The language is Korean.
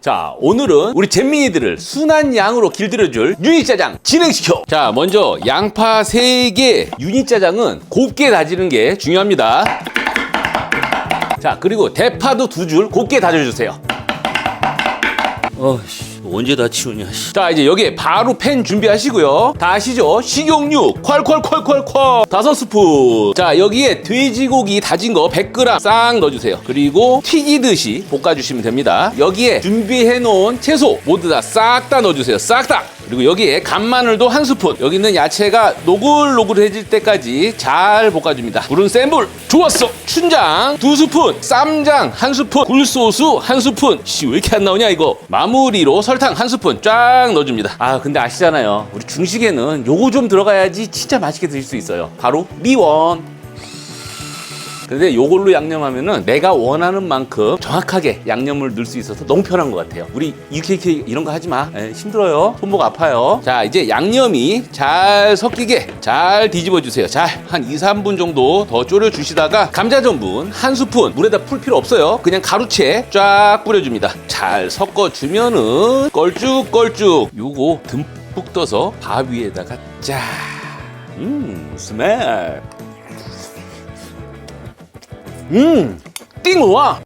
자, 오늘은 우리 잼민이들을 순한 양으로 길들여줄 유니짜장 진행시켜. 자, 먼저 양파 3개. 유니짜장은 곱게 다지는 게 중요합니다. 자, 그리고 대파도 두 줄 곱게 다져주세요. 어씨 언제 다 치우냐 씨. 자, 이제 여기에 바로 팬 준비하시고요. 다 아시죠? 식용유 콸콸콸콸콸 다섯 스푼. 자, 여기에 돼지고기 다진 거 100g 싹 넣어주세요. 그리고 튀기듯이 볶아주시면 됩니다. 여기에 준비해 놓은 채소 모두 다 싹 다 넣어주세요. 싹 다. 그리고 여기에 간마늘도 한 스푼. 여기 있는 야채가 노글노글해질 때까지 잘 볶아줍니다. 불은 센 불. 좋았어. 춘장 두 스푼, 쌈장 한 스푼, 굴소스 한 스푼. 씨 왜 이렇게 안 나오냐 이거. 마무리로 설탕 한 스푼 쫙 넣어줍니다. 아 근데 아시잖아요. 우리 중식에는 요거 좀 들어가야지 진짜 맛있게 드실 수 있어요. 바로 미원. 근데 요걸로 양념하면은 내가 원하는 만큼 정확하게 양념을 넣을 수 있어서 너무 편한 것 같아요. 우리 UKK 이런 거 하지 마. 에, 힘들어요. 손목 아파요. 자, 이제 양념이 잘 섞이게 잘 뒤집어 주세요. 잘 한 2, 3분 정도 더 졸여 주시다가 감자 전분 한 스푼 물에다 풀 필요 없어요. 그냥 가루채 쫙 뿌려 줍니다. 잘 섞어 주면은 걸쭉걸쭉 요거 듬뿍 떠서 밥 위에다가 짜. 음, 스멜. 嗯，第五啊。